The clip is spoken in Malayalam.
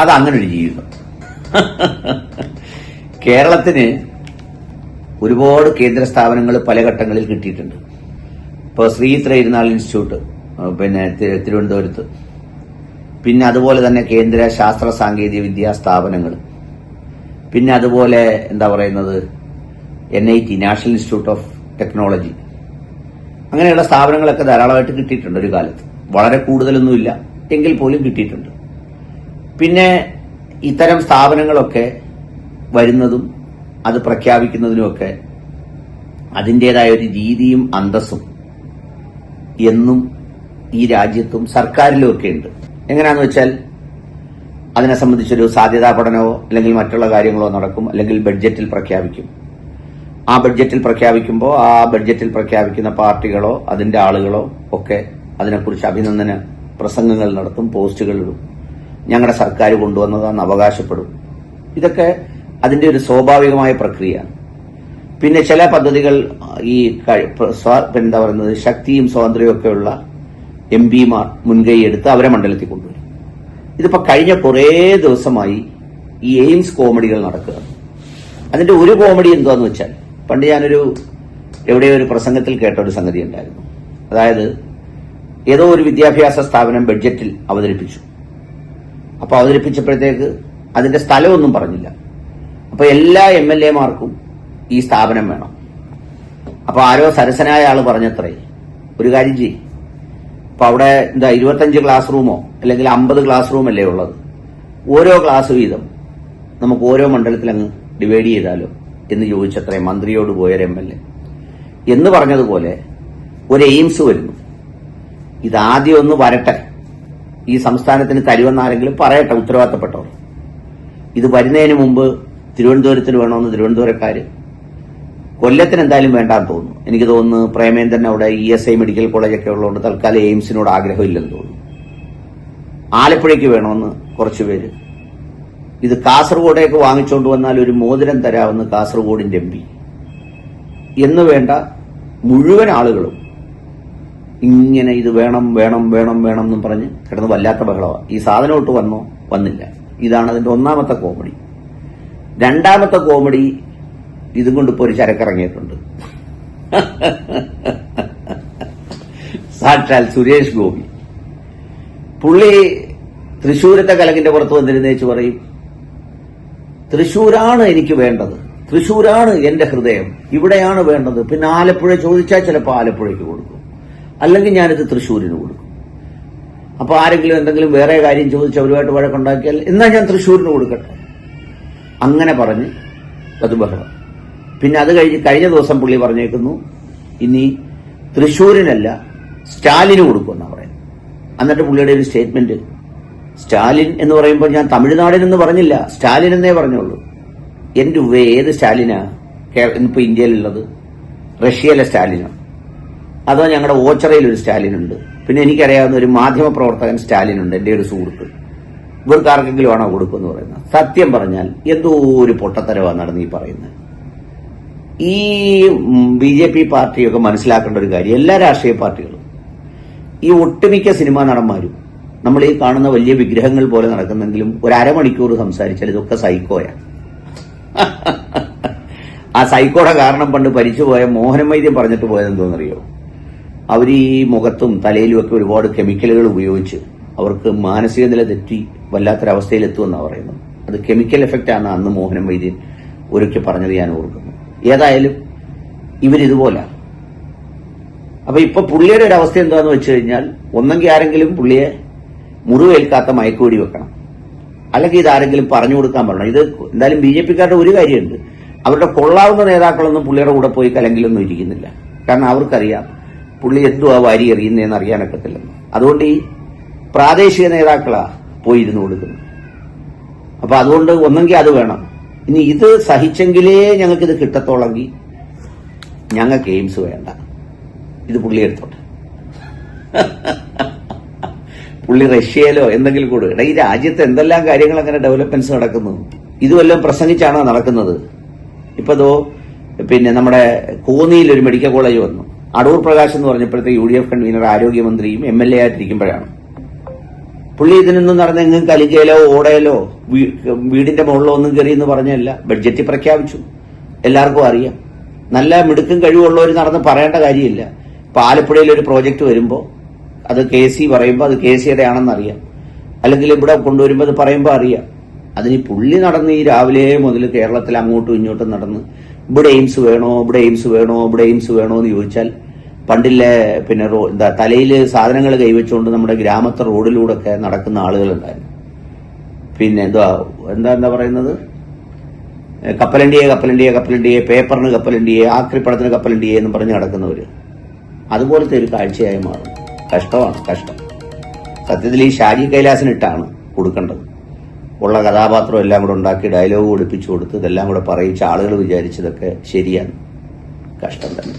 അത് അങ്ങനെ ഒരു ജീവിതം. കേരളത്തിന് ഒരുപാട് കേന്ദ്ര സ്ഥാപനങ്ങൾ പല ഘട്ടങ്ങളിൽ കിട്ടിയിട്ടുണ്ട്. ഇപ്പോൾ ശ്രീ തിരുനാൾ ഇൻസ്റ്റിറ്റ്യൂട്ട് പിന്നെ തിരുവനന്തപുരത്ത്. പിന്നെ അതുപോലെ തന്നെ കേന്ദ്ര ശാസ്ത്ര സാങ്കേതിക വിദ്യാ സ്ഥാപനങ്ങൾ. പിന്നെ അതുപോലെ എന്താ പറയുന്നത്? N I T national institute of technology അങ്ങനെയുള്ള സ്ഥാപനങ്ങളൊക്കെ ധാരാളമായിട്ട് കിട്ടിയിട്ടുണ്ട് ഒരു കാലത്ത്. വളരെ കൂടുതലൊന്നുമില്ല. എങ്കിൽ പോലും കിട്ടിയിട്ടുണ്ട്. പിന്നെ ഇത്തരം സ്ഥാപനങ്ങളൊക്കെ വരുന്നതും അത് പ്രഖ്യാപിക്കുന്നതിനുമൊക്കെ അതിന്റെതായ ഒരു രീതിയും അന്തസ്സും എന്നും ഈ രാജ്യത്തും സർക്കാരിലും ഒക്കെ ഉണ്ട് എങ്ങനെയാന്ന് വെച്ചാൽ അതിനെ സംബന്ധിച്ചൊരു സാധ്യതാ പഠനമോ അല്ലെങ്കിൽ മറ്റുള്ള കാര്യങ്ങളോ നടക്കും അല്ലെങ്കിൽ ബഡ്ജറ്റിൽ പ്രഖ്യാപിക്കും. ആ ബഡ്ജറ്റിൽ പ്രഖ്യാപിക്കുമ്പോൾ ആ ബഡ്ജറ്റിൽ പ്രഖ്യാപിക്കുന്ന പാർട്ടികളോ അതിന്റെ ആളുകളോ ഒക്കെ അതിനെക്കുറിച്ച് അഭിനന്ദന പ്രസംഗങ്ങൾ നടത്തും പോസ്റ്റുകൾ ഇടും. ഞങ്ങളുടെ സർക്കാർ കൊണ്ടുവന്നതാണെന്ന് അവകാശപ്പെടും. ഇതൊക്കെ അതിന്റെ ഒരു സ്വാഭാവികമായ പ്രക്രിയ പിന്നെ ചില പദ്ധതികൾ ഈ എന്താ പറയുന്നത് ശക്തിയും സ്വാതന്ത്ര്യവും ഒക്കെയുള്ള എം പിമാർ മുൻകൈ എടുത്ത് അവരെ മണ്ഡലത്തിൽ കൊണ്ടുവരും. ഇതിപ്പോൾ കഴിഞ്ഞ കുറേ ദിവസമായി ഈ എയിംസ് കോമഡികൾ നടക്കുക. അതിന്റെ ഒരു കോമഡി എന്താന്ന് വെച്ചാൽ പണ്ട് ഞാനൊരു എവിടെയോ ഒരു പ്രസംഗത്തിൽ കേട്ട ഒരു സംഗതി ഉണ്ടായിരുന്നു. അതായത് ഏതോ ഒരു വിദ്യാഭ്യാസ സ്ഥാപനം ബഡ്ജറ്റിൽ അവതരിപ്പിച്ചു. അപ്പൊ അവതരിപ്പിച്ചപ്പോഴത്തേക്ക് അതിന്റെ സ്ഥലമൊന്നും പറഞ്ഞില്ല. അപ്പൊ എല്ലാ എം എൽ എമാർക്കും ഈ സ്ഥാപനം വേണം. അപ്പൊ ആരോ സരസനായ ആൾ പറഞ്ഞത്രേ ഒരു കാര്യം ചെയ്യും. അപ്പൊ അവിടെ എന്താ ഇരുപത്തഞ്ച് ക്ലാസ് റൂമോ അല്ലെങ്കിൽ അമ്പത് ക്ലാസ് റൂം അല്ലേ ഉള്ളത്? ഓരോ ക്ലാസ് വീതം നമുക്ക് ഓരോ മണ്ഡലത്തിൽ അങ്ങ് ഡിവൈഡ് ചെയ്താലോ എന്ന് ചോദിച്ചത്രേ മന്ത്രിയോട് പോയൊരു എം എൽ എ. എന്ന് പറഞ്ഞതുപോലെ ഒരു എയിംസ് വരുന്നു. ഇതാദ്യം ഒന്ന് വരട്ടെ. ഈ സംസ്ഥാനത്തിന് തരുമെന്നാരെങ്കിലും പറയട്ടെ ഉത്തരവാദിത്തപ്പെട്ടവർ. ഇത് വരുന്നതിന് മുമ്പ് തിരുവനന്തപുരത്തിന് വേണമെന്ന് തിരുവനന്തപുരക്കാർ കൊല്ലത്തിന് എന്തായാലും വേണ്ടാന്ന് തോന്നുന്നു. എനിക്ക് തോന്നുന്നു പ്രേമേന്ദ്രൻ അവിടെ ഇ എസ് ഐ മെഡിക്കൽ കോളേജൊക്കെ ഉള്ളതുകൊണ്ട് തൽക്കാലം എയിംസിനോട് ആഗ്രഹമില്ലെന്ന് തോന്നുന്നു. ആലപ്പുഴയ്ക്ക് വേണമെന്ന് കുറച്ചു പേര്. ഇത് കാസർഗോഡേക്ക് വാങ്ങിച്ചുകൊണ്ട് വന്നാൽ ഒരു മോതിരം തരാമെന്ന് കാസർഗോഡിന്റെ എം പി. എന്ന് വേണ്ട മുഴുവൻ ആളുകളും ഇങ്ങനെ ഇത് വേണം വേണം വേണം വേണം എന്നും പറഞ്ഞ് കിടന്ന് വല്ലാത്ത ബഹളമാണ് ഈ സാധനമോട്ട് വന്നോ? വന്നില്ല. ഇതാണ് അതിന്റെ ഒന്നാമത്തെ കോമഡി. രണ്ടാമത്തെ കോമഡി ഇതും കൊണ്ട് ഇപ്പോൾ ഒരു ചരക്കിറങ്ങിയിട്ടുണ്ട്. സാക്ഷാൽ സുരേഷ് ഗോപി. പുള്ളി തൃശ്ശൂരത്തെ കലകിന്റെ പുറത്ത് വന്നിരുന്നേച്ച് പറയും തൃശ്ശൂരാണ് എനിക്ക് വേണ്ടത്. തൃശ്ശൂരാണ് എന്റെ ഹൃദയം. ഇവിടെയാണ് വേണ്ടത്. പിന്നെ ആലപ്പുഴ ചോദിച്ചാൽ ചിലപ്പോൾ ആലപ്പുഴയ്ക്ക് കൊടുക്കും. അല്ലെങ്കിൽ ഞാനിത് തൃശ്ശൂരിന് കൊടുക്കും. അപ്പോൾ ആരെങ്കിലും എന്തെങ്കിലും വേറെ കാര്യം ചോദിച്ച് അവരുമായിട്ട് വഴക്കുണ്ടാക്കിയാൽ എന്നാൽ ഞാൻ തൃശ്ശൂരിന് കൊടുക്കട്ടെ? അങ്ങനെ പറഞ്ഞ് അത് ബഹളം. പിന്നെ അത് കഴിഞ്ഞ് കഴിഞ്ഞ ദിവസം പുള്ളി പറഞ്ഞേക്കുന്നു ഇനി തൃശ്ശൂരിനല്ല സ്റ്റാലിന് കൊടുക്കുമെന്നാണ് പറയുന്നത്. എന്നിട്ട് പുള്ളിയുടെ ഒരു സ്റ്റേറ്റ്മെന്റ് സ്റ്റാലിൻ എന്ന് പറയുമ്പോൾ ഞാൻ തമിഴ്നാടിനെന്ന് പറഞ്ഞില്ല സ്റ്റാലിൻ എന്നേ പറഞ്ഞുള്ളൂ. എന്റെ ഉവ്വേ ഏത് സ്റ്റാലിനാ? ഇന്നിപ്പോ ഇന്ത്യയിലുള്ളത്. റഷ്യയിലെ സ്റ്റാലിനോ. അതോ ഞങ്ങളുടെ ഓച്ചറയിൽ ഒരു സ്റ്റാലിൻ ഉണ്ട് പിന്നെ എനിക്കറിയാവുന്ന ഒരു മാധ്യമ പ്രവർത്തകൻ സ്റ്റാലിൻ ഉണ്ട് എന്റെ ഒരു സുഹൃത്ത്. ഇവർക്ക് ആർക്കെങ്കിലും ആണോ കൊടുക്കുമെന്ന് പറയുന്നത്? സത്യം പറഞ്ഞാൽ എന്തോ ഒരു പൊട്ടത്തരവാണ് നടന്ന് ഈ പറയുന്നത്. ഈ ബി ജെ പി പാർട്ടിയൊക്കെ മനസ്സിലാക്കേണ്ട ഒരു കാര്യം എല്ലാ രാഷ്ട്രീയ പാർട്ടികളും. ഈ ഒട്ടുമിക്ക സിനിമാ നടന്മാരും നമ്മൾ ഈ കാണുന്ന വലിയ വിഗ്രഹങ്ങൾ പോലെ നടക്കുന്നെങ്കിലും ഒരു അരമണിക്കൂർ സംസാരിച്ചാൽ ഇതൊക്കെ സൈക്കോയാണ് ആ സൈക്കോയുടെ കാരണം പണ്ട് പരിച്ചുപോയ മോഹനം വൈദ്യം പറഞ്ഞിട്ട് പോയത് എന്തോന്നറിയോ അവർ ഈ മുഖത്തും തലയിലും ഒക്കെ ഒരുപാട് കെമിക്കലുകൾ ഉപയോഗിച്ച് അവർക്ക് മാനസിക നില തെറ്റി വല്ലാത്തൊരവസ്ഥയിലെത്തുമെന്നാണ് പറയുന്നത്. അത് കെമിക്കൽ എഫക്റ്റ് ആണ് അന്ന് മോഹനം വൈദ്യൻ ഒരിക്കൽ പറഞ്ഞത് ഞാൻ ഓർക്കുന്നു. ഏതായാലും ഇവരിതുപോലെ അപ്പൊ ഇപ്പൊ പുള്ളിയുടെ ഒരു അവസ്ഥ എന്താന്ന് വെച്ച് കഴിഞ്ഞാൽ ഒന്നെങ്കിൽ ആരെങ്കിലും പുള്ളിയെ മുറിവേൽക്കാത്ത മയക്കുവെടി വെക്കണം. അല്ലെങ്കിൽ ഇത് ആരെങ്കിലും പറഞ്ഞു കൊടുക്കാൻ പറയണം. ഇത് എന്തായാലും ബി ജെ പിക്കാരുടെ ഒരു കാര്യമുണ്ട്. അവരുടെ കൊള്ളാവുന്ന നേതാക്കളൊന്നും പുള്ളിയുടെ കൂടെ പോയി കലങ്കിലൊന്നും ഇരിക്കുന്നില്ല. കാരണം അവർക്കറിയാം പുള്ളി എന്തുവാ വാരി എറിയുന്നതെന്ന് അറിയാനൊക്കത്തില്ലെന്ന് അതുകൊണ്ട് ഈ പ്രാദേശിക നേതാക്കളാ പോയിരുന്നു കൊടുക്കുന്നത്. അപ്പൊ അതുകൊണ്ട് ഒന്നെങ്കിൽ അത് വേണം. ഇനി ഇത് സഹിച്ചെങ്കിലേ ഞങ്ങൾക്ക് ഇത് കിട്ടത്തോളെങ്കിൽ ഞങ്ങൾക്ക് എയിംസ് വേണ്ട. ഇത് പുള്ളി എടുത്തോട്ടെ. പുള്ളി റഷ്യയിലോ എന്തെങ്കിലും കൂടെ. എടാ ഈ രാജ്യത്ത് എന്തെല്ലാം കാര്യങ്ങൾ അങ്ങനെ ഡെവലപ്മെന്റ്സ് നടക്കുന്നു? ഇതുമെല്ലാം പ്രസംഗിച്ചാണോ നടക്കുന്നത്? ഇപ്പതോ പിന്നെ നമ്മുടെ കോന്നിയിൽ ഒരു മെഡിക്കൽ കോളേജ് വന്നു. അടൂർ പ്രകാശ് എന്ന് പറഞ്ഞപ്പോഴത്തെ യു ഡി എഫ് കൺവീനർ ആരോഗ്യമന്ത്രിയും എം എൽ എ ആയിട്ടിരിക്കുമ്പോഴാണ്. പുള്ളി ഇതിനൊന്നും നടന്ന എങ്ങും കലികയിലോ ഓടയിലോ വീടിന്റെ മുകളിലോ ഒന്നും കയറി എന്ന് പറഞ്ഞല്ല ബഡ്ജറ്റ് പ്രഖ്യാപിച്ചു. എല്ലാവർക്കും അറിയാം. നല്ല മിടുക്കും കഴിവുള്ളവർ നടന്ന് പറയേണ്ട കാര്യമില്ല. ഇപ്പൊ ആലപ്പുഴയിൽ ഒരു പ്രോജക്റ്റ് വരുമ്പോൾ അത് കെ സി പറയുമ്പോൾ അത് കെ സിയുടെ ആണെന്ന് അറിയാം അല്ലെങ്കിൽ ഇവിടെ കൊണ്ടുവരുമ്പോൾ അത് പറയുമ്പോൾ അറിയാം. അതിന് പുള്ളി നടന്ന് ഈ രാവിലെ മുതൽ കേരളത്തിൽ അങ്ങോട്ടും ഇങ്ങോട്ടും നടന്ന് ഇവിടെ എയിംസ് വേണോ ഇവിടെ എയിംസ് വേണോ ഇവിടെ എയിംസ് വേണോ എന്ന് ചോദിച്ചാൽ പണ്ടില്ലേ പിന്നെ റോ എന്താ തലയിൽ സാധനങ്ങൾ കൈവച്ചുകൊണ്ട് നമ്മുടെ ഗ്രാമത്തെ റോഡിലൂടെ ഒക്കെ നടക്കുന്ന ആളുകളുണ്ടായിരുന്നു. പിന്നെ എന്താ എന്താ എന്താ പറയുന്നത്? കപ്പലണ്ടിയെ കപ്പലണ്ടിയെ കപ്പലണ്ടിയെ പേപ്പറിന് കപ്പലണ്ടിയെ ആക്രിപ്പടത്തിന് കപ്പലണ്ടിയെ എന്ന് പറഞ്ഞ് നടക്കുന്നവർ അതുപോലത്തെ ഒരു കാഴ്ചയായി മാറും. കഷ്ടമാണ് കഷ്ടം. സത്യത്തിൽ ഈ ഷാജി കൈലാസിനിട്ടാണ് കൊടുക്കേണ്ടത്. ഉള്ള കഥാപാത്രം എല്ലാം കൂടെ ഉണ്ടാക്കി ഡയലോഗ് പഠിപ്പിച്ചു കൊടുത്ത് ഇതെല്ലാം കൂടെ പറയിച്ച ആളുകൾ വിചാരിച്ചതൊക്കെ ശരിയാണ്. കഷ്ടം തന്നെ.